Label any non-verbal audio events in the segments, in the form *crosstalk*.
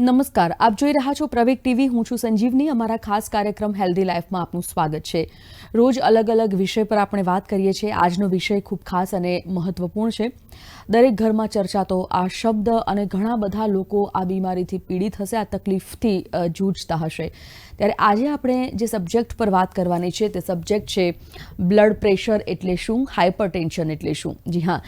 નમસ્કાર, આપ જોઈ રહ્યા છો પ્રવેગ ટીવી. હું છું સંજીવની. અમારા ખાસ કાર્યક્રમ હેલ્ધી લાઈફમાં આપનું સ્વાગત છે. રોજ અલગ અલગ વિષય પર આપણે વાત કરીએ છીએ. આજનો વિષય ખૂબ ખાસ અને મહત્વપૂર્ણ છે. દરેક ઘરમાં ચર્ચાતો આ શબ્દ અને ઘણા બધા લોકો આ બીમારીથી પીડિત હશે, આ તકલીફથી જૂજતા હશે. ત્યારે આજે આપણે જે સબ્જેક્ટ પર વાત કરવાની છે તે સબ્જેક્ટ છે બ્લડ પ્રેશર એટલે શું હાઇપર ટેન્શન એટલે શું? જી હા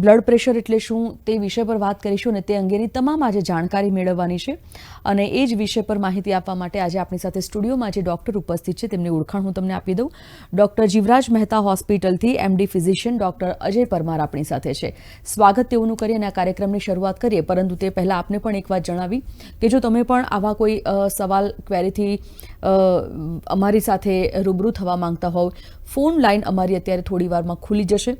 બ્લડ પ્રેશર એટલે શું તે વિષય પર વાત કરીશું અને તે અંગેની તમામ આજે જાણકારી મેળવવાની છે. અને એ જ વિષય પર માહિતી આપવા માટે આજે આપણી સાથે સ્ટુડિયોમાં જે ડૉક્ટર ઉપસ્થિત છે તેમની ઓળખાણ હું તમને આપી દઉં. Doctor Jivraj Mehta હોસ્પિટલથી MD physician doctor Ajay Parmar આપણી સાથે છે. સ્વાગત તેઓનું કરી અને આ કાર્યક્રમની શરૂઆત કરીએ. પરંતુ તે પહેલાં આપને પણ એક વાત જણાવી કે જો તમે પણ આવા કોઈ સવાલ ક્વેરીથી અમારી સાથે રૂબરૂ થવા માંગતા હોવ. ફોન લાઈન અમારી અત્યારે થોડી વારમાં ખુલી જશે.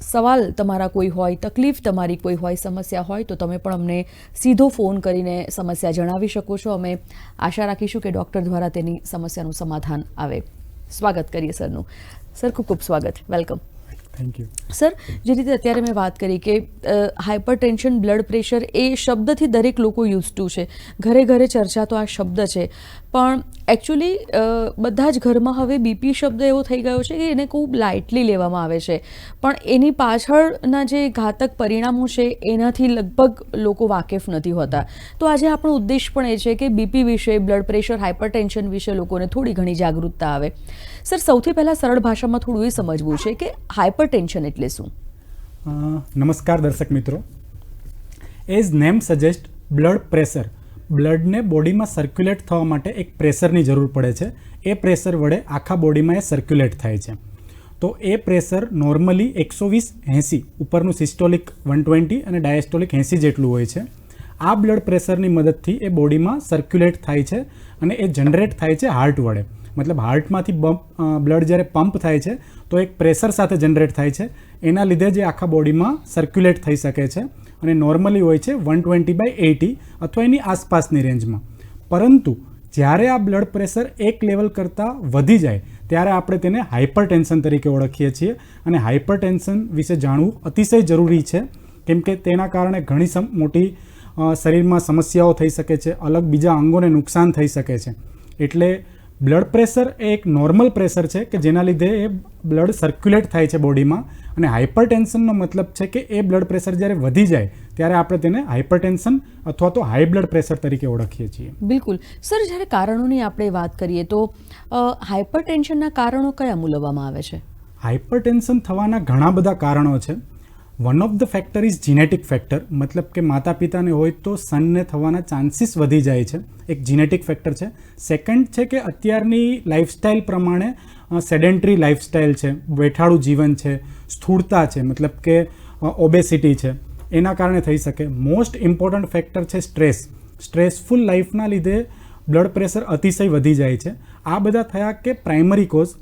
સવાલ તમારા કોઈ હોય, તકલીફ તમારી કોઈ હોય, સમસ્યા હોય તો તમે પણ અમને સીધો ફોન કરીને સમસ્યા જણાવી શકો છો. અમે આશા રાખીશું કે ડૉક્ટર દ્વારા તેની સમસ્યાનું સમાધાન આવે. સ્વાગત કરીએ સરનું. સર, ખૂબ ખૂબ સ્વાગત. વેલકમ. થેન્ક યુ સર, જે રીતે અત્યારે મેં વાત કરી કે હાઇપર ટેન્શન બ્લડ પ્રેશર એ શબ્દથી દરેક લોકો યુઝ ટુ છે. ઘરે ઘરે ચર્ચા તો આ શબ્દ છે. પણ એકચ્યુઅલી બધા જ ઘરમાં હવે બીપી શબ્દ એવો થઈ ગયો છે કે એને ખૂબ લાઇટલી લેવામાં આવે છે. પણ એની પાછળના જે ઘાતક પરિણામો છે, એનાથી લગભગ લોકો વાકેફ નથી હોતા. તો આજે આપણો ઉદ્દેશ પણ એ છે કે બીપી વિશે બ્લડ પ્રેશર હાઇપર ટેન્શન વિશે લોકોને થોડી ઘણી જાગૃતતા આવે. સર, સૌથી પહેલાં સરળ ભાષામાં થોડું એ સમજવું છે કે હાઇપર ટેન્શન એટલે શું? નમસ્કાર દર્શક મિત્રો. As name suggest blood pressure. બ્લડને બોડીમાં સર્ક્યુલેટ થવા માટે એક પ્રેશરની જરૂર પડે છે. એ પ્રેશર વડે આખા બોડીમાં એ સર્ક્યુલેટ થાય છે. તો એ પ્રેશર નોર્મલી એકસો વીસ એંસી, ઉપરનું સિસ્ટોલિક વન ટ્વેન્ટી અને ડાયસ્ટોલિક એંસી જેટલું હોય છે. આ બ્લડ પ્રેશરની મદદથી એ બોડીમાં સર્ક્યુલેટ થાય છે અને એ જનરેટ થાય છે હાર્ટ વડે. મતલબ હાર્ટમાંથી બમ્પ બ્લડ જ્યારે પંપ થાય છે, તો એક પ્રેશર સાથે જનરેટ થાય છે. એના લીધે જે આખા બોડીમાં સર્ક્યુલેટ થઈ શકે છે. અને નોર્મલી હોય છે વન ટ્વેન્ટી બાય એટી અથવા એની આસપાસની રેન્જમાં પરંતુ જ્યારે આ બ્લડ પ્રેશર એક લેવલ કરતાં વધી જાય, ત્યારે આપણે તેને હાઇપર ટેન્શન તરીકે ઓળખીએ છીએ. અને હાઇપર ટેન્શન વિશે જાણવું અતિશય જરૂરી છે, કેમ કે તેના કારણે ઘણી મોટી શરીરમાં સમસ્યાઓ થઈ શકે છે, અલગ બીજા અંગોને નુકસાન થઈ શકે છે. એટલે બ્લડ પ્રેશર એ એક નોર્મલ પ્રેશર છે કે જેના લીધે એ બ્લડ સર્ક્યુલેટ થાય છે બોડીમાં અને હાઇપર ટેન્શનનો મતલબ છે કે એ બ્લડ પ્રેશર જ્યારે વધી જાય ત્યારે આપણે તેને હાઇપર ટેન્શન અથવા તો હાઈ બ્લડ પ્રેશર તરીકે ઓળખીએ છીએ. બિલકુલ. સર જ્યારે કારણોની આપણે વાત કરીએ તો હાઇપર ટેન્શનના કારણો કયા મૂલવવામાં આવે છે? હાઇપર ટેન્શન થવાના ઘણા બધા કારણો છે. One of the factor is genetic factor મતલબ કે માતા પિતાને હોય તો સનને થવાના ચાન્સીસ વધી જાય છે એક જીનેટિક ફેક્ટર છે સેકન્ડ છે કે અત્યારની લાઇફસ્ટાઇલ પ્રમાણે સેડેન્ટરી લાઇફસ્ટાઇલ છે બેઠાડું જીવન છે સ્થૂળતા છે મતલબ કે ઓબેસિટી છે એના કારણે થઈ શકે મોસ્ટ ઇમ્પોર્ટન્ટ ફેક્ટર છે સ્ટ્રેસ સ્ટ્રેસફુલ લાઈફના લીધે બ્લડ પ્રેશર અતિશય વધી જાય છે આ બધા થયા કે પ્રાઇમરી કોઝ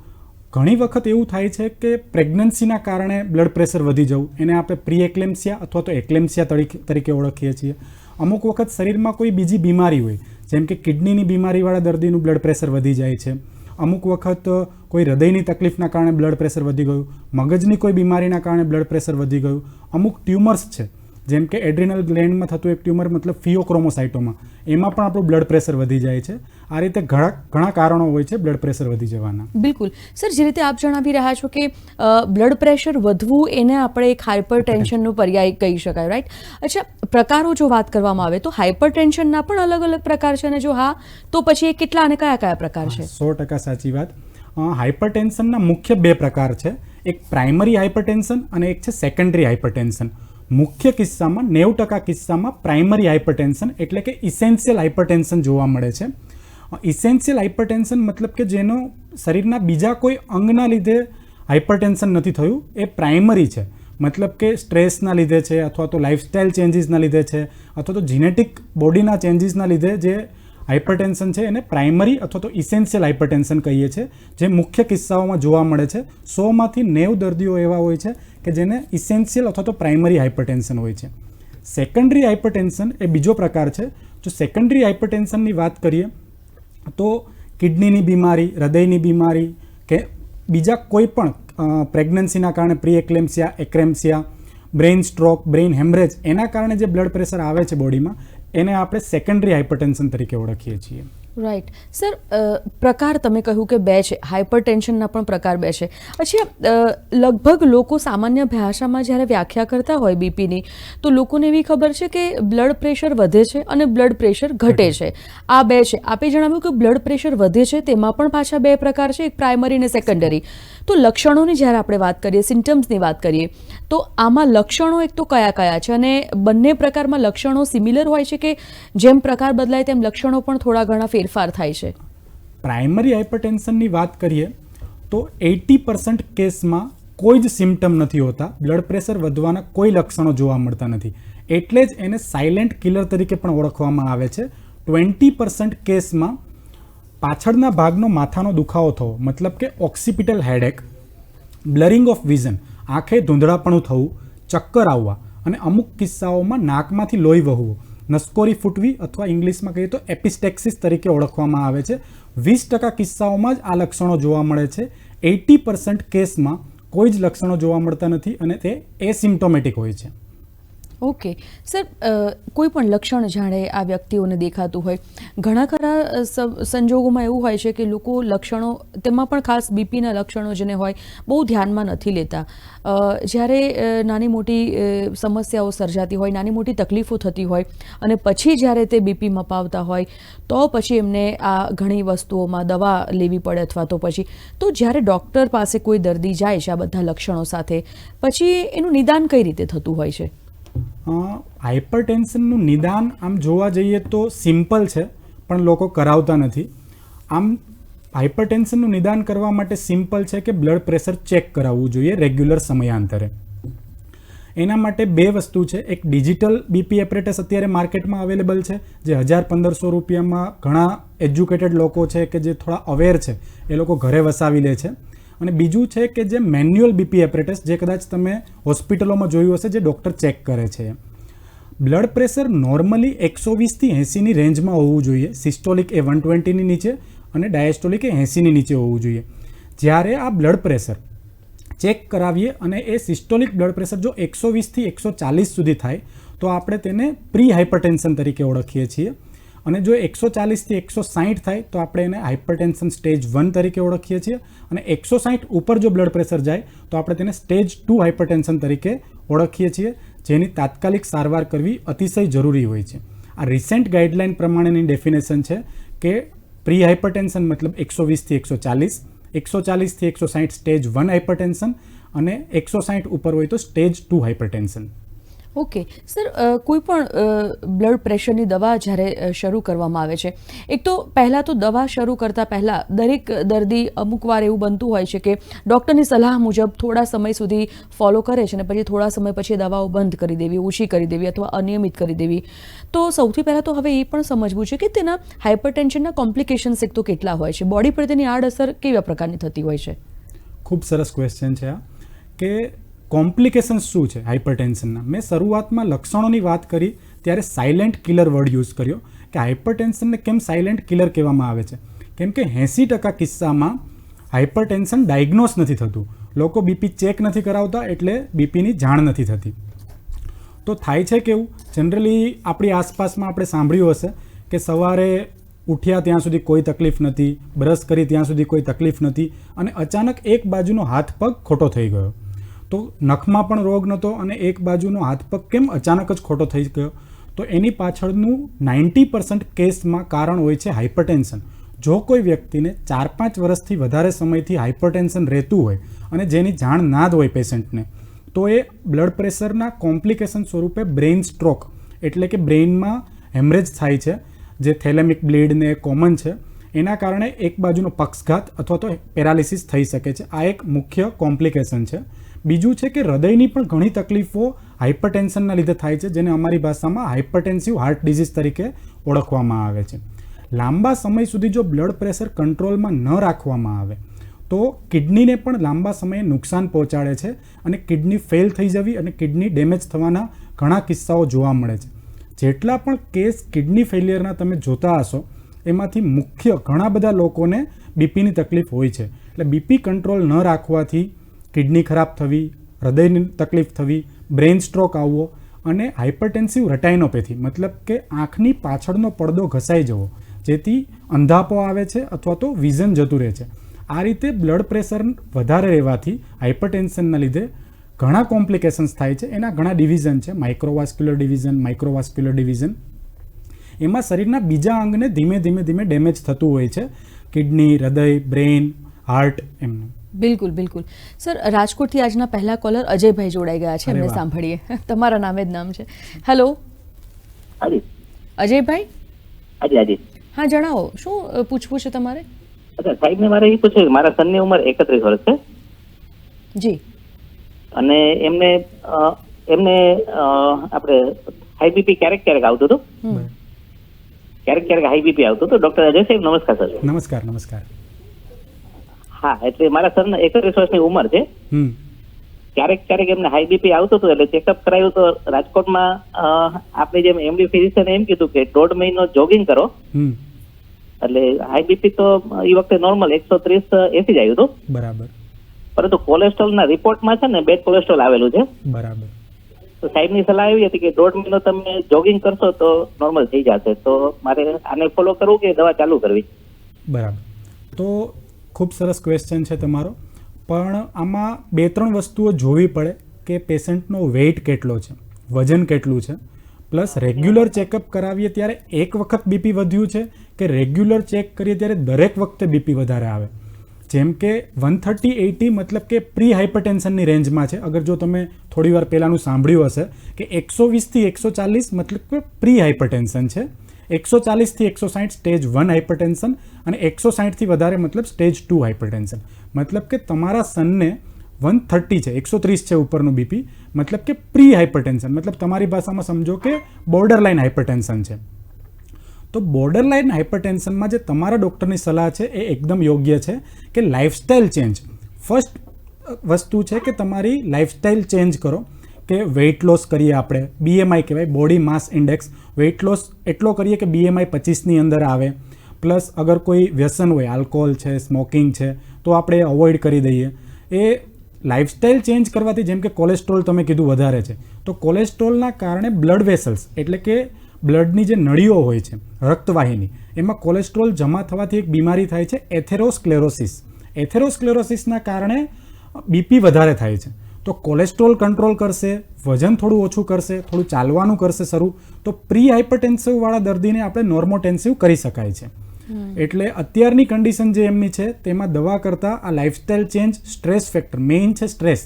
ઘણી વખત એવું થાય છે કે પ્રેગ્નન્સીના કારણે બ્લડ પ્રેશર વધી જવું. એને આપણે પ્રી એક્લેમ્સિયા અથવા તો એક્લેમ્સિયા તરીકે તરીકે ઓળખીએ છીએ. અમુક વખત શરીરમાં કોઈ બીજી બીમારી હોય, જેમ કે કિડનીની બીમારીવાળા દર્દીનું બ્લડ પ્રેશર વધી જાય છે. અમુક વખત કોઈ હૃદયની તકલીફના કારણે બ્લડ પ્રેશર વધી ગયું, મગજની કોઈ બીમારીના કારણે બ્લડ પ્રેશર વધી ગયું. અમુક ટ્યુમર્સ છે, જેમ કે એડ્રિનલ ગ્લેન્ડમાં થતું એક ટ્યુમર મતલબ ફિયોક્રોમોસાઇટોમાં એમાં પણ આપણું બ્લડ પ્રેશર વધી જાય છે. આ રીતે ઘણા ઘણા કારણો હોય છે બ્લડ પ્રેશર વધી જવાના. બિલકુલ. સર જે રીતે આપ જણાવી રહ્યા છો કે બ્લડ પ્રેશર વધવું એને આપણે એક હાઇપર ટેન્શનનો પર્યાય કહી શકાય રાઈટ અચ્છા પ્રકારો જો વાત કરવામાં આવે તો હાઇપર ટેન્શનના પણ અલગ અલગ પ્રકાર છે અને જો હા તો પછી એ કેટલા અને કયા કયા પ્રકાર છે? સો ટકા સાચી વાત. હાઇપર ટેન્શનના મુખ્ય બે પ્રકાર છે. એક પ્રાઇમરી હાઇપર ટેન્શન અને એક છે સેકન્ડરી હાઇપર ટેન્શન મુખ્ય કિસ્સામાં નેવું ટકા કિસ્સામાં પ્રાઇમરી હાઇપર ટેન્શન એટલે કે ઇસેન્શિયલ હાઇપર ટેન્શન જોવા મળે છે. ઇસેન્શિયલ હાઇપરટેન્શન મતલબ કે જેનો શરીરના બીજા કોઈ અંગના લીધે હાઇપરટેન્શન નથી થયું, એ પ્રાઇમરી છે. મતલબ કે સ્ટ્રેસના લીધે છે અથવા તો લાઇફસ્ટાઇલ ચેન્જીસના લીધે છે અથવા તો જીનેટિક બોડીના ચેન્જીસના લીધે જે હાઇપરટેન્શન છે એને પ્રાઇમરી અથવા તો ઇસેન્શિયલ હાઇપરટેન્શન કહીએ છીએ જે મુખ્ય કિસ્સાઓમાં જોવા મળે છે. સોમાંથી નેવ દર્દીઓ એવા હોય છે કે જેને ઇસેન્શિયલ અથવા તો પ્રાઇમરી હાઇપરટેન્શન હોય છે. સેકન્ડરી હાઇપરટેન્શન એ બીજો પ્રકાર છે. જો સેકન્ડરી હાઇપરટેન્શનની વાત કરીએ તો કિડનીની બીમારી, હૃદયની બીમારી કે બીજા કોઈ પણ પ્રેગ્નન્સીના કારણે pre eclampsia eclampsia, brain stroke, brain haemorrhage એના કારણે જે બ્લડ પ્રેશર આવે છે બોડીમાં, એને આપણે સેકન્ડરી હાઇપરટેન્શન તરીકે ઓળખીએ છીએ. રાઈટ સર પ્રકાર તમે કહ્યું કે બે છે. હાઇપર ટેન્શનના પણ પ્રકાર બે છે. પછી લગભગ લોકો સામાન્ય ભાષામાં જ્યારે વ્યાખ્યા કરતા હોય બીપીની તો લોકોને એવી ખબર છે કે બ્લડ પ્રેશર વધે છે અને બ્લડ પ્રેશર ઘટે છે. આ બે છે. આપે જણાવ્યું કે બ્લડ પ્રેશર વધે છે તેમાં પણ પાછા બે પ્રકાર છે એક પ્રાઇમરી અને સેકન્ડરી તો લક્ષણોની જ્યારે આપણે વાત કરીએ સિમ્ટમ્સની વાત કરીએ તો આમાં લક્ષણો એક તો કયા કયા છે અને બંને પ્રકારમાં લક્ષણો સિમિલર હોય છે કે જેમ પ્રકાર બદલાય તેમ લક્ષણો પણ થોડા ઘણા ફેરફાર થાય છે. પ્રાઇમરી હાઇપરટેન્શનની વાત કરીએ, તો એટી પર્સન્ટ કેસમાં કોઈ જ સિમ્ટમ નથી હોતા, બ્લડ પ્રેશર વધવાના કોઈ લક્ષણો જોવા મળતા નથી. એટલે જ એને સાયલેન્ટ કિલર તરીકે પણ ઓળખવામાં આવે છે. ટ્વેન્ટી પર્સન્ટ કેસમાં પાછળના ભાગનો માથાનો દુખાવો થવો, મતલબ કે occipital headache, blurring of vision, આંખે ધૂંધળાપણું થવું, ચક્કર આવવા અને અમુક કિસ્સાઓમાં નાકમાંથી લોહી વહવું. નસકોરી ફૂટવી અથવા ઇંગ્લિશમાં કહીએ તો એપિસ્ટેક્સિસ તરીકે ઓળખવામાં આવે છે. વીસ ટકા કિસ્સાઓમાં જ આ લક્ષણો જોવા મળે છે. એટી પર્સન્ટ કેસમાં કોઈ જ લક્ષણો જોવા મળતા નથી અને તે એસિમ્ટોમેટિક હોય છે. ઓકે. સર કોઈ પણ લક્ષણ જાણે આ વ્યક્તિઓને દેખાતું હોય. ઘણા ખરા સંજોગોમાં એવું હોય છે કે લોકો લક્ષણો, તેમાં પણ ખાસ બીપીના લક્ષણો જેને હોય, બહુ ધ્યાનમાં નથી લેતા. જ્યારે નાની મોટી સમસ્યાઓ સર્જાતી હોય, નાની મોટી તકલીફો થતી હોય, અને પછી જ્યારે તે બીપી મપાવતા હોય, તો પછી એમને આ ઘણી વસ્તુઓમાં દવા લેવી પડે અથવા તો પછી. તો જ્યારે ડૉક્ટર પાસે કોઈ દર્દી જાય છે આ બધા લક્ષણો સાથે, પછી એનું નિદાન કઈ રીતે થતું હોય છે? હાઇપરટેન્શનનું નિદાન આમ જોવા જઈએ તો સિમ્પલ છે, પણ લોકો કરાવતા નથી. આમ હાઇપરટેન્શનનું નિદાન કરવા માટે સિમ્પલ છે કે બ્લડ પ્રેશર ચેક કરાવવું જોઈએ રેગ્યુલર સમયાંતરે. એના માટે બે વસ્તુ છે. એક ડિજિટલ બીપી એપરેટસ અત્યારે માર્કેટમાં અવેલેબલ છે, જે હજાર પંદરસો રૂપિયામાં ઘણા એજ્યુકેટેડ લોકો છે કે જે થોડા અવેર છે, એ લોકો ઘરે વસાવી લે છે. અને બીજું છે કે જે મેન્યુઅલ બીપી એપરેટસ, જે કદાચ તમે હોસ્પિટલોમાં જોયું હશે, જે ડૉક્ટર ચેક કરે છે. બ્લડ પ્રેશર નોર્મલી એકસો વીસથી એંસીની રેન્જમાં હોવું જોઈએ. સિસ્ટોલિક એ વન ટ્વેન્ટીની નીચે અને ડાયસ્ટોલિક એ એંસીની નીચે હોવું જોઈએ. જ્યારે આ બ્લડ પ્રેશર ચેક કરાવીએ અને એ સિસ્ટોલિક બ્લડ પ્રેશર જો એકસો વીસથી એકસો ચાલીસ સુધી થાય, તો આપણે તેને પ્રી હાઇપરટેન્શન તરીકે ઓળખીએ છીએ. અને જો એકસો ચાલીસથી એકસો સાહીઠ થાય, તો આપણે એને હાઇપરટેન્શન સ્ટેજ વન તરીકે ઓળખીએ છીએ. અને એકસો સાહીઠ ઉપર જો બ્લડ પ્રેશર જાય, તો આપણે તેને સ્ટેજ ટુ હાઇપરટેન્શન તરીકે ઓળખીએ છીએ, જેની તાત્કાલિક સારવાર કરવી અતિશય જરૂરી હોય છે. આ રિસેન્ટ ગાઈડલાઇન પ્રમાણેની ડેફિનેશન છે કે પ્રી હાઇપરટેન્શન મતલબ એકસો વીસથી એકસો ચાલીસ, એકસો ચાલીસથી એકસો સાહીઠ સ્ટેજ વન હાઇપરટેન્શન અને એકસો સાહીઠ ઉપર હોય તો stage two hypertension okay. Sir કોઈ પણ બ્લડ પ્રેશરની દવા જ્યારે શરૂ કરવામાં આવે છે, એક તો પહેલાં તો દવા શરૂ કરતાં પહેલાં દરેક દર્દી અમુક વાર એવું બનતું હોય છે કે ડૉક્ટરની સલાહ મુજબ થોડા સમય સુધી ફોલો કરે છે અને પછી થોડા સમય પછી દવાઓ બંધ કરી દેવી, ઓછી કરી દેવી અથવા અનિયમિત કરી દેવી. તો સૌથી પહેલાં તો હવે એ પણ સમજવું છે કે તેના હાઇપરટેન્શનના કોમ્પ્લિકેશન્સ એક તો કેટલા હોય છે? બોડી પર તેની આડઅસર કેવા પ્રકારની થતી હોય છે? ખૂબ સરસ ક્વેશ્ચન છે આ. કે કોમ્પ્લિકેશન્સ શું છે હાઇપરટેન્શનના મેં શરૂઆતમાં લક્ષણોની વાત કરી, ત્યારે સાયલેન્ટ કિલર વર્ડ યુઝ કર્યો. કે હાઇપરટેન્શનને કેમ સાયલેન્ટ કિલર કહેવામાં આવે છે? કેમ કે એંસી ટકા કિસ્સામાં હાઇપરટેન્શન ડાયગ્નોસ નથી થતું. લોકો બીપી ચેક નથી કરાવતા, એટલે બીપીની જાણ નથી થતી. તો થાય છે કેવું જનરલી આપણી આસપાસમાં આપણે સાંભળ્યું હશે કે સવારે ઉઠ્યા ત્યાં સુધી કોઈ તકલીફ નથી, બ્રશ કરી ત્યાં સુધી કોઈ તકલીફ નથી, અને અચાનક એક બાજુનો હાથ પગ ખોટો થઈ ગયો. તો નખમાં પણ રોગ નહોતો અને એક બાજુનો હાથ પગ કેમ અચાનક જ ખોટો થઈ ગયો? તો એની પાછળનું નાઇન્ટી પર્સન્ટ કેસમાં કારણ હોય છે હાઇપરટેન્શન. જો કોઈ વ્યક્તિને ચાર પાંચ વર્ષથી વધારે સમયથી હાઇપરટેન્શન રહેતું હોય અને જેની જાણ ના જ હોય પેશન્ટને, તો એ બ્લડ પ્રેશરના કોમ્પ્લિકેશન સ્વરૂપે બ્રેઇન સ્ટ્રોક, એટલે કે બ્રેઇનમાં હેમરેજ થાય છે, જે થેલેમિક બ્લીડને કોમન છે. એના કારણે એક બાજુનો પક્ષઘાત અથવા તો પેરાલિસિસ થઈ શકે છે. આ એક મુખ્ય કોમ્પ્લિકેશન છે. બીજું છે કે હૃદયની પણ ઘણી તકલીફો હાઇપરટેન્શનના લીધે થાય છે, જેને અમારી ભાષામાં હાઇપરટેન્સિવ હાર્ટ ડિઝીઝ તરીકે ઓળખવામાં આવે છે. લાંબા સમય સુધી જો બ્લડ પ્રેશર કંટ્રોલમાં ન રાખવામાં આવે, તો કિડનીને પણ લાંબા સમયે નુકસાન પહોંચાડે છે અને કિડની ફેલ થઈ જવી અને કિડની ડેમેજ થવાના ઘણા કિસ્સાઓ જોવા મળે છે. જેટલા પણ કેસ કિડની ફેલિયરના તમે જોતા હશો, એમાંથી મુખ્ય ઘણા બધા લોકોને બીપીની તકલીફ હોય છે. એટલે બીપી કંટ્રોલ ન રાખવાથી કિડની ખરાબ થવી, હૃદયની તકલીફ થવી, બ્રેઇન સ્ટ્રોક આવવો અને હાઇપરટેન્સિવ રટાઇનોપેથી, મતલબ કે આંખની પાછળનો પડદો ઘસાઈ જવો, જેથી અંધાપો આવે છે અથવા તો વિઝન જતું રહે છે. આ રીતે બ્લડ પ્રેશર વધારે રહેવાથી હાઇપરટેન્શનના લીધે ઘણા કોમ્પ્લિકેશન્સ થાય છે. એના ઘણા ડિવિઝન છે. Microvascular division microvascular division. એમાં શરીરના બીજા અંગને ધીમે ધીમે ધીમે ડેમેજ થતું હોય છે. કિડની, હૃદય, બ્રેઇન, હાર્ટ એમનું. બિલકુલ બિલકુલ. સર રાજકોટથી આજના પહેલા કોલર અજયભાઈ જોડાઈ ગયા છે એમને સાંભળીએ. *laughs* તમારા નામે જ નામ છે. હેલો હાજી. અજયભાઈ? હાજી હાજી. હા જણાવો. શું પૂછવું છે તમારે? સાહેબ સાહેબને મારે એ પૂછ્યું કે મારા સનની ઉંમર એકત્રીસ વર્ષ છે. જી. અને એમને એમને આપણે હાઈ બીપી ક્યારેક ક્યારેક આવતું હતું? હમ. ક્યારેક ક્યારેક હાઈ બીપી આવતું હતું? ડોક્ટર અજય સાહેબ નમસ્કાર સર નમસ્કાર નમસ્કાર. હા એટલે મારા સરના એકત્રીસ વર્ષની ઉંમર છે. ક્યારેક ક્યારેક એમને હાઈ બીપી આવતું હતું એટલે ચેકઅપ કરાયું તો રાજકોટમાં આપણે જેમ એમડી ફિઝિશિયને એમ કીધું કે દોઢ મહિનો જોગિંગ કરો. એટલે હાઈ બીપી તો એ વખતે નોર્મલ એકસો ત્રીસ એસી જ આવ્યું હતું. બરાબર. પરંતુ કોલેસ્ટ્રોલના રિપોર્ટમાં છે ને બેડ કોલેસ્ટ્રોલ આવેલું છે. બરાબર. તો સાહેબની સલાહ એવી હતી કે દોઢ મહિનો તમે જોગિંગ કરશો તો નોર્મલ થઈ જશે. તો મારે આને ફોલો કરવું કે દવા ચાલુ કરવી? બરાબર. તો ખૂબ સરસ ક્વેશ્ચન છે તમારો. પણ આમાં બે ત્રણ વસ્તુઓ જોવી પડે કે પેશન્ટનો વેઇટ કેટલો છે, વજન કેટલું છે. પ્લસ રેગ્યુલર ચેકઅપ કરાવીએ ત્યારે એક વખત બીપી વધ્યું છે કે રેગ્યુલર ચેક કરીએ ત્યારે દરેક વખતે બીપી વધારે આવે. જેમ કે વન થર્ટી એટી મતલબ કે પ્રી હાઇપરટેન્શનની રેન્જમાં છે. અગર જો તમે થોડી વાર પહેલાંનું સાંભળ્યું હશે કે એકસો વીસથી એકસો ચાલીસ મતલબ કે પ્રી હાઇપરટેન્શન છે. એકસો ચાલીસથી એકસો સાઠ સ્ટેજ વન હાઇપરટેન્શન અને એકસો સાઠથી વધારે મતલબ સ્ટેજ ટુ હાઇપરટેન્શન મતલબ કે તમારા સનને વન થર્ટી છે, એકસો ત્રીસ છે ઉપરનું બીપી, મતલબ કે પ્રી હાઇપરટેન્શન મતલબ તમારી ભાષામાં સમજો કે બોર્ડર લાઇન હાઇપરટેન્શન છે. તો બોર્ડર લાઇન હાઇપરટેન્શનમાં જે તમારા ડૉક્ટરની સલાહ છે એ એકદમ યોગ્ય છે કે લાઇફસ્ટાઇલ ચેન્જ ફર્સ્ટ વસ્તુ છે કે તમારી લાઇફસ્ટાઇલ ચેન્જ કરો. કે વેઇટ લોસ કરીએ આપણે. બીએમઆઈ કહેવાય body mass index weight loss એટલો કરીએ કે બીએમઆઈ પચીસની અંદર આવે. પ્લસ અગર કોઈ વ્યસન હોય આલ્કોહોલ છે સ્મોકિંગ છે, તો આપણે અવોઇડ કરી દઈએ. એ લાઇફસ્ટાઇલ ચેન્જ કરવાથી જેમ કે કોલેસ્ટ્રોલ તમે કીધું વધારે છે. તો કોલેસ્ટ્રોલના કારણે બ્લડ વેસલ્સ એટલે કે બ્લડની જે નળીઓ હોય છે, રક્તવાહિની, એમાં કોલેસ્ટ્રોલ જમા થવાથી એક બીમારી થાય છે એથેરોસ્ક્લેરોસિસ એથેરોસ્ક્લેરોસિસના કારણે બીપી વધારે થાય છે. તો કોલેસ્ટ્રોલ કંટ્રોલ કરશે વજન થોડું ઓછું કરશે થોડું ચાલવાનું કરશે શરૂ તો પ્રી હાઇપરટેન્સિવવાળા દર્દીને આપણે નોર્મોટેન્સિવ કરી શકાય છે. એટલે અત્યારની કન્ડિશન જે એમની છે તેમાં દવા કરતાં આ lifestyle change stress factor main છે સ્ટ્રેસ.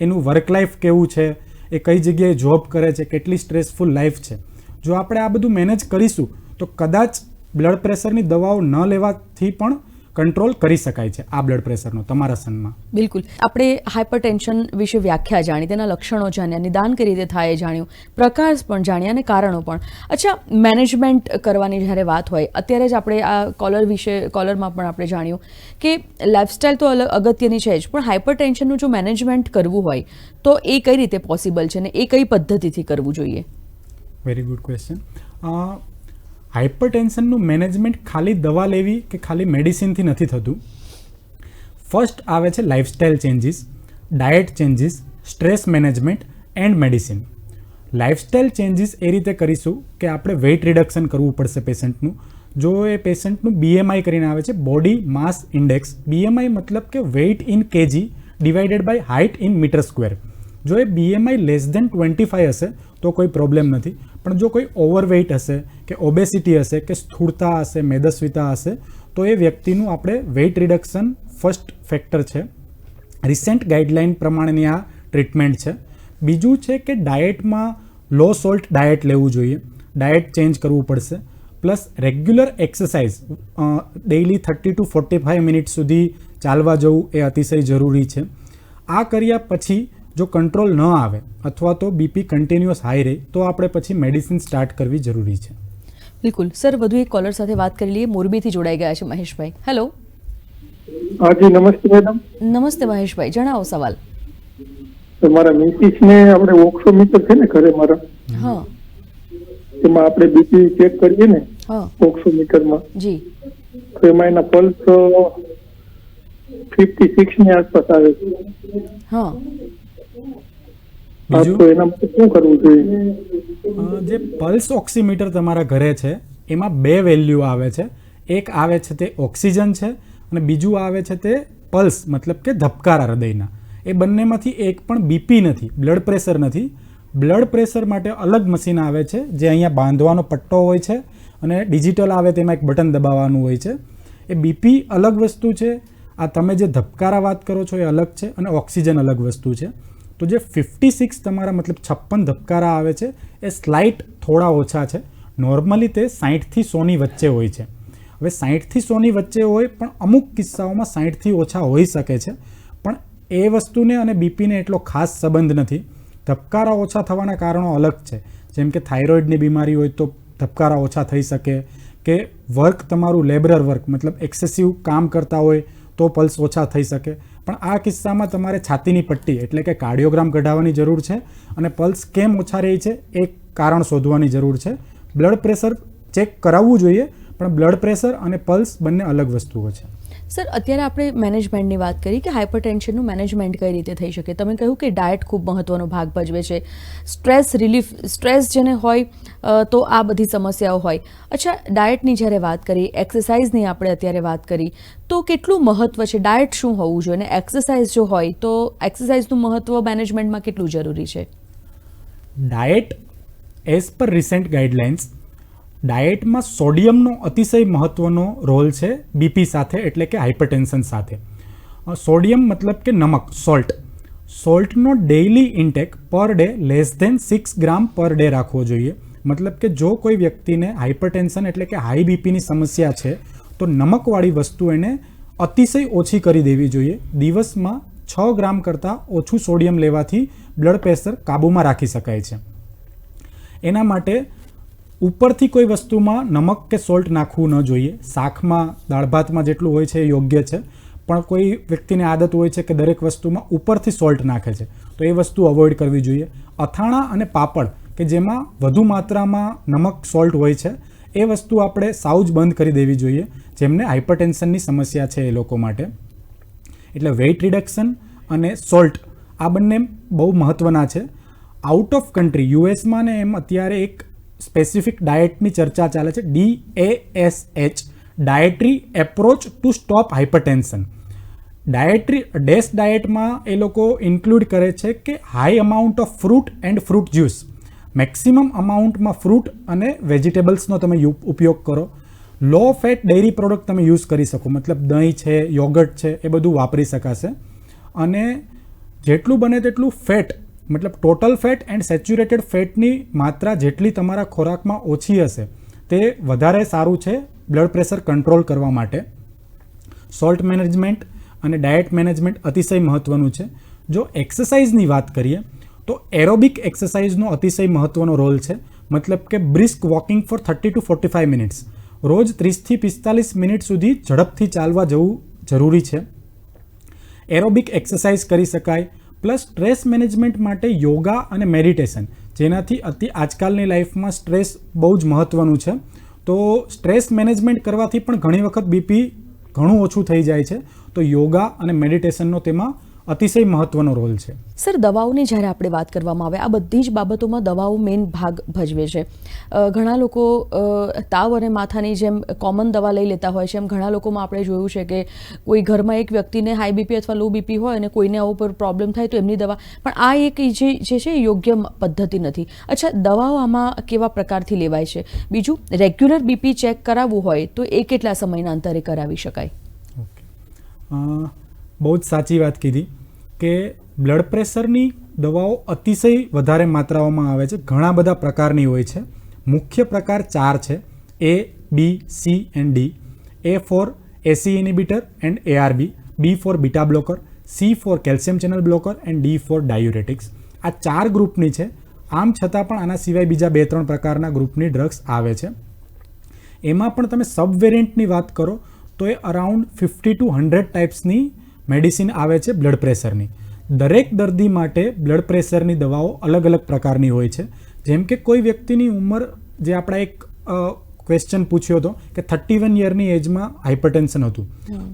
એનું વર્ક લાઈફ કેવું છે એ કઈ જગ્યાએ જોબ કરે છે કેટલી સ્ટ્રેસફુલ લાઈફ છે. જો આપણે આ બધું મેનેજ કરીશું તો કદાચ બ્લડ પ્રેશરની દવાઓ ન લેવાથી પણ કંટ્રોલ કરી શકાય છે આ બ્લડ પ્રેશરનો તમારા સનમાં બિલકુલ. આપણે હાઇપરટેન્શન વિશે વ્યાખ્યા જાણી તેના લક્ષણો જાણ્યા નિદાન કઈ રીતે થાય એ જાણ્યું પ્રકાર પણ જાણ્યા અને કારણો પણ. અચ્છા મેનેજમેન્ટ કરવાની જ્યારે વાત હોય અત્યારે જ આપણે આ કોલર વિશે કોલરમાં પણ આપણે જાણ્યું કે લાઇફસ્ટાઇલ તો અલગ અગત્યની છે જ પણ હાઇપરટેન્શનનું જો મેનેજમેન્ટ કરવું હોય તો એ કઈ રીતે પોસિબલ છે ને એ કઈ પદ્ધતિથી કરવું જોઈએ? વેરી ગુડ ક્વેશ્ચન હાઇપરટેન્શનનું મેનેજમેન્ટ ખાલી દવા લેવી કે ખાલી મેડિસિનથી નથી થતું? ફર્સ્ટ આવે છે lifestyle changes diet changes stress management and medicine lifestyle changes એ રીતે કરીશું કે આપણે વેઇટ રિડક્શન કરવું પડશે પેશન્ટનું જો એ પેશન્ટનું બીએમઆઈ કરીને આવે છે બોડી માસ ઇન્ડેક્સ બીએમઆઈ મતલબ કે weight in KG divided by height in metre square જો એ BMI less than twenty five હશે તો કોઈ પ્રોબ્લેમ નથી. પણ જો કોઈ ઓવરવેઇટ હશે, કે ઓબેસિટી હશે, કે સ્થૂળતા હશે, મેદસ્વીતા હશે, તો એ વ્યક્તિનું આપણે વેઇટ રિડક્શન ફર્સ્ટ ફેક્ટર છે. રિસેન્ટ ગાઈડલાઇન પ્રમાણેની આ ટ્રીટમેન્ટ છે. બીજું છે કે ડાયટમાં લો સોલ્ટ ડાયટ લેવું જોઈએ. ડાયટ ચેન્જ કરવું પડશે. Plus regular exercise daily thirty to forty five minute સુધી ચાલવા જવું એ અતિશય જરૂરી છે. આ કર્યા પછી જો કંટ્રોલ ન આવે અથવા તો બીપી કન્ટિન્યુઅસ હાઈ રહે તો આપણે પછી મેડિસિન સ્ટાર્ટ કરવી જરૂરી છે. બિલકુલ. સર વધુ એક કોલર સાથે વાત કરી લઈએ. મોરબીથી જોડાઈ ગયા છે મહેશભાઈ. હેલો હાજી નમસ્તે મેડમ નમસ્તે મહેશભાઈ. જણાવો સવાલ. મારા મિસિસ ને આપણે ઓક્સોમીટર છે ને ઘરે મારા? હા. એમાં આપણે બીપી ચેક કરીએ ને હા. ઓક્સોમીટરમાં જી. તો એમાં એના પલ્સ ફિફ્ટી સિક્સની આસપાસ આવે છે. હા. તો એના માટે શું કરવું જોઈએ? જે પલ્સ ઓક્સિમીટર તમારા ઘરે છે એમાં બે વેલ્યુ આવે છે. એક આવે છે તે ઓક્સિજન છે અને બીજું આવે છે તે પલ્સ મતલબ કે ધબકારા હૃદયના. એ બંનેમાંથી એક પણ બીપી નથી બ્લડ પ્રેશર નથી. બ્લડ પ્રેશર માટે અલગ મશીન આવે છે જે અહીંયા બાંધવાનો પટ્ટો હોય છે અને ડિજિટલ આવે તેમાં એક બટન દબાવવાનું હોય છે. એ બીપી અલગ વસ્તુ છે આ તમે જે ધબકારા વાત કરો છો એ અલગ છે અને ઓક્સિજન અલગ વસ્તુ છે. તો જે ફિફ્ટી સિક્સ તમારા મતલબ છપ્પન ધબકારા આવે છે, એ સ્લાઇટ થોડા ઓછા છે. નોર્મલી તે સાહીઠથી સોની વચ્ચે હોય છે. હવે સાહીઠથી સોની વચ્ચે હોય પણ અમુક કિસ્સાઓમાં સાહીઠથી ઓછા હોઈ શકે છે. પણ એ વસ્તુને અને બીપીને એટલો ખાસ સંબંધ નથી. ધબકારા ઓછા થવાના કારણો અલગ છે. જેમ કે થાઇરોઇડની બીમારી હોય તો ધબકારા ઓછા થઈ શકે. કે વર્ક તમારું લેબરર વર્ક, મતલબ એક્સેસિવ કામ કરતા હોય તો પલ્સ ઓછા થઈ શકે. પણ આ કિસ્સામાં તમારે છાતીની પટ્ટી એટલે કે કાર્ડિયોગ્રામ કઢાવવાની જરૂર છે અને પલ્સ કેમ ઓછા રહે છે એ કારણ શોધવાની જરૂર છે. બ્લડ પ્રેશર ચેક કરાવવું જોઈએ, પણ બ્લડ પ્રેશર અને પલ્સ બંને અલગ વસ્તુઓ છે. સર, અત્યારે આપણે મેનેજમેન્ટની વાત કરી કે હાઇપરટેન્શનનું મેનેજમેન્ટ કઈ રીતે થઈ શકે? તમે કહ્યું કે ડાયટ ખૂબ મહત્વનો ભાગ ભજવે છે. સ્ટ્રેસ રિલીફ સ્ટ્રેસ જેને હોય તો આ બધી સમસ્યાઓ હોય. અચ્છા ડાયટની જ્યારે વાત કરી એક્સરસાઇઝની આપણે અત્યારે વાત કરી, તો કેટલું મહત્વ છે? ડાયટ શું હોવું જોઈએ? અને એક્સરસાઇઝ જો હોય, તો એક્સરસાઇઝનું મહત્વ મેનેજમેન્ટમાં કેટલું જરૂરી છે? Diet as per recent guidelines ડાયટમાં સોડિયમનો અતિશય મહત્ત્વનો રોલ છે બીપી સાથે, એટલે કે હાઇપરટેન્શન સાથે. સોડિયમ મતલબ કે નમક, salt. સોલ્ટનો daily intake per day less than six gram per day રાખવો જોઈએ. મતલબ કે જો કોઈ વ્યક્તિને હાઇપરટેન્શન એટલે કે હાઈ બીપીની સમસ્યા છે, તો નમકવાળી વસ્તુ એને અતિશય ઓછી કરી દેવી જોઈએ. દિવસમાં છ ગ્રામ કરતાં ઓછું સોડિયમ લેવાથી બ્લડ પ્રેશર કાબૂમાં રાખી શકાય છે. એના માટે ઉપરથી કોઈ વસ્તુમાં નમક કે સોલ્ટ નાખવું ન જોઈએ. શાકમાં, દાળ ભાતમાં જેટલું હોય છે એ યોગ્ય છે. પણ કોઈ વ્યક્તિને આદત હોય છે કે દરેક વસ્તુમાં ઉપરથી સોલ્ટ નાખે છે, તો એ વસ્તુ અવોઇડ કરવી જોઈએ. અથાણા અને પાપડ, કે જેમાં વધુ માત્રામાં નમક, સોલ્ટ હોય છે, એ વસ્તુ આપણે સાવ જ બંધ કરી દેવી જોઈએ, જેમને હાઇપરટેન્શનની સમસ્યા છે એ લોકો માટે. એટલે વેઇટ રિડક્શન અને સોલ્ટ આ બંને બહુ મહત્ત્વના છે. આઉટ ઓફ કન્ટ્રી યુએસમાં ને એમ અત્યારે એક સ્પેસિફિક ડાયટની ચર્ચા ચાલે છે. D A S H dietary approach to stop hypertension dietary dash ડાયટમાં એ લોકો ઇન્ક્લુડ કરે છે કે high amount of fruit and fruit juice maximum અમાઉન્ટમાં ફ્રૂટ અને વેજીટેબલ્સનો તમે ઉપયોગ કરો. લો ફેટ ડેરી પ્રોડક્ટ તમે યુઝ કરી શકો. મતલબ દહીં છે યોગર્ટ છે, એ બધું વાપરી શકાશે. અને જેટલું બને તેટલું ફેટ મતલબ ટોટલ ફેટ એન્ડ સેચ્યુરેટેડ ફેટની માત્રા જેટલી તમારા ખોરાકમાં ઓછી હશે, તે વધારે સારું છે બ્લડ પ્રેશર કંટ્રોલ કરવા માટે. સોલ્ટ મેનેજમેન્ટ અને ડાયટ મેનેજમેન્ટ અતિશય મહત્ત્વનું છે. જો એક્સરસાઇઝની વાત કરીએ, તો એરોબિક એક્સરસાઇઝનો અતિશય મહત્ત્વનો રોલ છે. મતલબ કે brisk walking for thirty to forty five minutes રોજ ત્રીસથી પિસ્તાલીસ મિનિટ સુધી ઝડપથી ચાલવા જવું જરૂરી છે. એરોબિક એક્સરસાઇઝ કરી શકાય પ્લસ સ્ટ્રેસ મેનેજમેન્ટ માટે યોગા અને મેડિટેશન, જેનાથી અતિ આજકાલની લાઈફમાં સ્ટ્રેસ બહુ જ મહત્ત્વનું છે. તો સ્ટ્રેસ મેનેજમેન્ટ કરવાથી પણ ઘણી વખત બીપી ઘણું ઓછું થઈ જાય છે. તો યોગા અને મેડિટેશનનો તેમાં અતિશય મહત્ત્વનો રોલ છે. સર દવાઓની જ્યારે આપણે વાત કરવામાં આવે આ બધી જ બાબતોમાં દવાઓ મેઇન ભાગ ભજવે છે. ઘણા લોકો તાવ અને માથાની જેમ કોમન દવા લઈ લેતા હોય છે. એમ ઘણા લોકોમાં આપણે જોયું છે કે કોઈ ઘરમાં એક વ્યક્તિને હાઈ બીપી અથવા લો બીપી હોય અને કોઈને આવો પર પ્રોબ્લેમ થાય તો એમની દવા પણ આ એક જે જે છે એ યોગ્ય પદ્ધતિ નથી. અચ્છા દવાઓ આમાં કેવા પ્રકારથી લેવાય છે? બીજું રેગ્યુલર બીપી ચેક કરાવવું હોય તો એ કેટલા સમયના અંતરે કરાવી શકાય? ઓકે બહુ જ સાચી વાત કીધી કે બ્લડ પ્રેશરની દવાઓ અતિશય વધારે માત્રાઓમાં આવે છે. ઘણા બધા પ્રકારની હોય છે. મુખ્ય પ્રકાર ચાર છે. A B C and D A for ACE inhibitor and ARB B for beta blocker C for calcium channel blocker and D for diuretics આ ચાર ગ્રુપની છે. આમ છતાં પણ આના સિવાય બીજા બે ત્રણ પ્રકારના ગ્રુપની ડ્રગ્સ આવે છે. એમાં પણ તમે સબ વેરિયન્ટની વાત કરો તો એ અરાઉન્ડ ફિફ્ટી ટુ હંડ્રેડ ટાઈપ્સની મેડિસિન આવે છે બ્લડ પ્રેશરની. દરેક દર્દી માટે બ્લડ પ્રેશરની દવાઓ અલગ અલગ પ્રકારની હોય છે. જેમ કે કોઈ વ્યક્તિની ઉંમર જે આપણા એક ક્વેશ્ચન પૂછ્યો હતો કે થર્ટી વન યરની એજમાં હાઇપરટેન્શન હતું.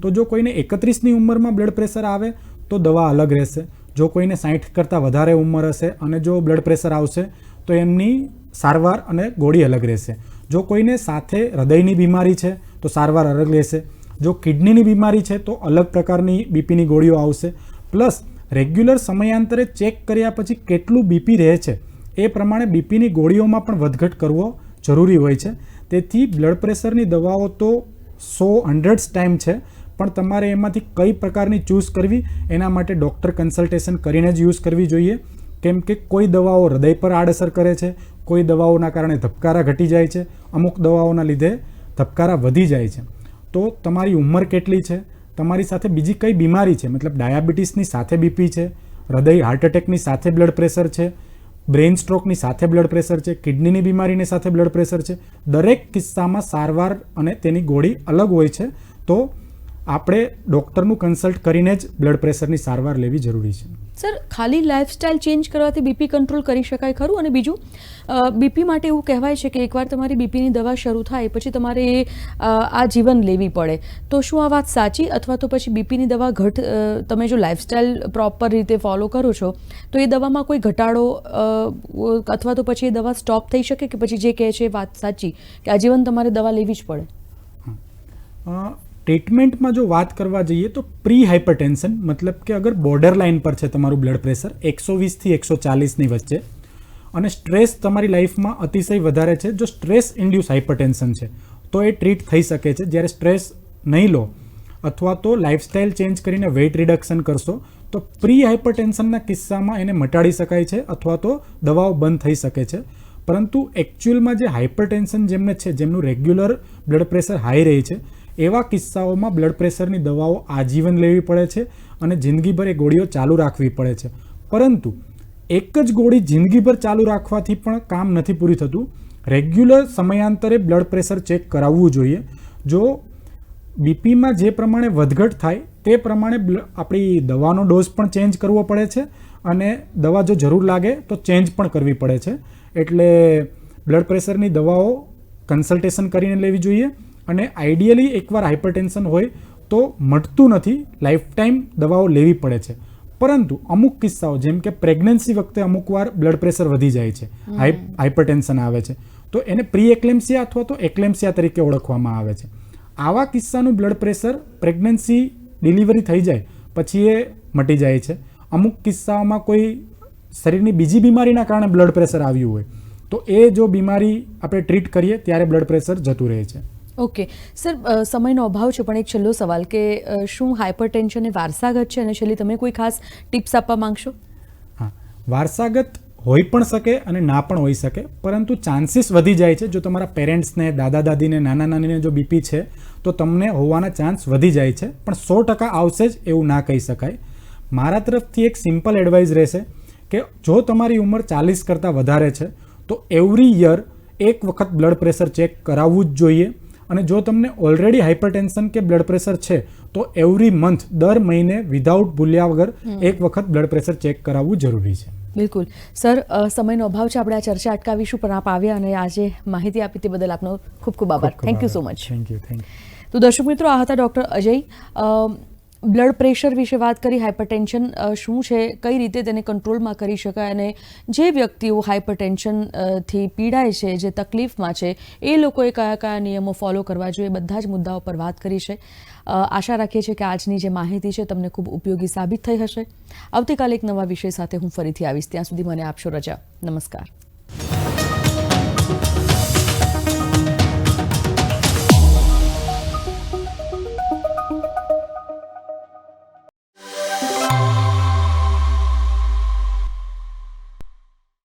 તો જો કોઈને એકત્રીસની ઉંમરમાં બ્લડ પ્રેશર આવે તો દવા અલગ રહેશે. જો કોઈને સાઠ કરતાં વધારે ઉંમર હશે અને જો બ્લડ પ્રેશર આવશે તો એમની સારવાર અને ગોળી અલગ રહેશે. જો કોઈને સાથે હૃદયની બીમારી છે તો સારવાર અલગ રહેશે. જો કિડનીની બીમારી છે તો અલગ પ્રકારની બીપીની ગોળીઓ આવશે. પ્લસ રેગ્યુલર સમયાંતરે ચેક કર્યા પછી કેટલું બીપી રહે છે, એ પ્રમાણે બીપીની ગોળીઓમાં પણ વધઘટ કરવો જરૂરી હોય છે. તેથી બ્લડ પ્રેશરની દવાઓ તો સો હંડ્રેડ્સ ટાઈમ છે, પણ તમારે એમાંથી કઈ પ્રકારની ચૂઝ કરવી, એના માટે ડૉક્ટર કન્સલ્ટેશન કરીને જ યુઝ કરવી જોઈએ. કેમ કે કોઈ દવાઓ હૃદય પર આડઅસર કરે છે, કોઈ દવાઓના કારણે ધબકારા ઘટી જાય છે, અમુક દવાઓના લીધે ધબકારા વધી જાય છે. તો તમારી ઉંમર કેટલી છે? તમારી સાથે બીજી કઈ બીમારી છે? મતલબ ડાયાબિટીસની સાથે બીપી છે, હૃદય હાર્ટ એટેકની સાથે બ્લડ પ્રેશર છે બ્રેઇન સ્ટ્રોકની સાથે બ્લડ પ્રેશર છે કિડનીની બીમારીની સાથે બ્લડ પ્રેશર છે. દરેક કિસ્સામાં સારવાર અને તેની ગોળી અલગ હોય છે. તો આપણે ડૉક્ટરનું કન્સલ્ટ કરીને જ બ્લડ પ્રેશરની સારવાર લેવી જરૂરી છે. સર ખાલી લાઇફસ્ટાઇલ ચેન્જ કરવાથી બીપી કંટ્રોલ કરી શકાય ખરું? અને બીજું બીપી માટે એવું કહેવાય છે કે એકવાર તમારી બીપીની દવા શરૂ થાય પછી તમારે એ આ જીવન લેવી પડે. તો શું આ વાત સાચી? અથવા તો પછી બીપીની દવા ઘટ તમે જો લાઇફસ્ટાઇલ પ્રોપર રીતે ફોલો કરો છો તો એ દવામાં કોઈ ઘટાડો અથવા તો પછી એ દવા સ્ટોપ થઈ શકે કે પછી જે કહે છે એ વાત સાચી કે આજીવન તમારે દવા લેવી જ પડે? ટ્રીટમેન્ટમાં જો વાત કરવા જઈએ તો પ્રી હાઇપરટેન્શન મતલબ કે અગર બોર્ડર લાઇન પર છે તમારું બ્લડ પ્રેશર એકસો વીસથી એકસો ચાલીસની વચ્ચે, અને સ્ટ્રેસ તમારી લાઈફમાં અતિશય વધારે છે, જો સ્ટ્રેસ ઇન્ડ્યુસ હાઇપરટેન્શન છે, તો એ ટ્રીટ થઈ શકે છે. જ્યારે સ્ટ્રેસ નહીં લો, અથવા તો લાઇફસ્ટાઇલ ચેન્જ કરીને વેઇટ રિડક્શન કરશો, તો પ્રી હાઇપરટેન્શનના કિસ્સામાં એને મટાડી શકાય છે, અથવા તો દવાઓ બંધ થઈ શકે છે. પરંતુ એકચ્યુઅલમાં જે હાઇપરટેન્શન જેમને છે, જેમનું રેગ્યુલર બ્લડ પ્રેશર હાઈ રહે છે એવા કિસ્સાઓમાં બ્લડ પ્રેશરની દવાઓ આજીવન લેવી પડે છે અને જિંદગીભર એ ગોળીઓ ચાલુ રાખવી પડે છે. પરંતુ એક જ ગોળી જિંદગીભર ચાલુ રાખવાથી પણ કામ નથી પૂરી થતું. રેગ્યુલર સમયાંતરે બ્લડ પ્રેશર ચેક કરાવવું જોઈએ. જો બીપીમાં જે પ્રમાણે વધઘટ થાય, તે પ્રમાણે આપણી દવાનો ડોઝ પણ ચેન્જ કરવો પડે છે અને દવા જો જરૂર લાગે, તો ચેન્જ પણ કરવી પડે છે. એટલે બ્લડ પ્રેશરની દવાઓ કન્સલ્ટેશન કરીને લેવી જોઈએ. અને આઈડિયલી એકવાર હાઇપરટેન્શન હોય તો મટતું નથી લાઈફ ટાઈમ દવાઓ લેવી પડે છે. પરંતુ અમુક કિસ્સાઓ જેમ કે પ્રેગ્નન્સી વખતે અમુક વાર બ્લડ પ્રેશર વધી જાય છે હાઇપરટેન્શન આવે છે. તો એને પ્રી એક્લેમ્સિયા અથવા તો એક્લેમ્સિયા તરીકે ઓળખવામાં આવે છે. આવા કિસ્સાનું બ્લડ પ્રેશર પ્રેગ્નન્સી ડિલિવરી થઈ જાય પછી એ મટી જાય છે. અમુક કિસ્સાઓમાં કોઈ શરીરની બીજી બીમારીના કારણે બ્લડ પ્રેશર આવ્યું હોય તો એ જો બીમારી આપણે ટ્રીટ કરીએ ત્યારે બ્લડ પ્રેશર જતું રહે છે. ઓકે. સર સમયનો અભાવ છે, પણ એક છેલ્લો સવાલ કે શું શું હાઇપરટેન્શન એ વારસાગત છે? અને છેલ્લી તમે કોઈ ખાસ ટિપ્સ આપવા માંગશો? હા. વારસાગત હોઈ પણ શકે અને ના પણ હોઈ શકે, પરંતુ ચાન્સીસ વધી જાય છે. જો તમારા પેરેન્ટ્સને દાદા દાદીને નાના નાનીને જો બીપી છે, તો તમને હોવાના ચાન્સ વધી જાય છે. પણ સો ટકા આવશે જ એવું ના કહી શકાય. મારા તરફથી એક સિમ્પલ એડવાઇસ રહેશે કે, જો તમારી ઉંમર ચાલીસ કરતાં વધારે છે, તો એવરી યર એક વખત બ્લડ પ્રેશર ચેક કરાવવું જ જોઈએ. અને જો તમને ઓલરેડી હાઇપરટેન્શન કે બ્લડ પ્રેશર છે તો એવરી મંથ દર મહિને વિધાઉટ ભૂલ્યા વગર એક વખત બ્લડ પ્રેશર ચેક કરાવવું જરૂરી છે. બિલકુલ. સર સમયનો અભાવ છે આપણે આ ચર્ચા અટકાવીશું પણ આપ આવ્યા અને આજે માહિતી આપી તે બદલ આપનો ખૂબ ખૂબ આભાર. Thank you so much thank you thank you તો દર્શક મિત્રો આ હતા ડૉક્ટર અજય. બ્લડ પ્રેશર વિશે વાત કરી હાઇપરટેન્શન શું છે, કઈ રીતે તેને કંટ્રોલમાં કરી શકાય અને જે વ્યક્તિઓ હાઇપરટેન્શનથી પીડાય છે, જે તકલીફમાં છે, એ લોકોએ કયા કયા નિયમો ફોલો કરવા જોઈએ બધા જ મુદ્દાઓ પર વાત કરી છે. આશા રાખીએ છીએ કે આજની જે માહિતી છે તમને ખૂબ ઉપયોગી સાબિત થઈ હશે. આવતીકાલે એક નવા વિષય સાથે હું ફરીથી આવીશ. ત્યાં સુધી મને આપશો રજા. નમસ્કાર.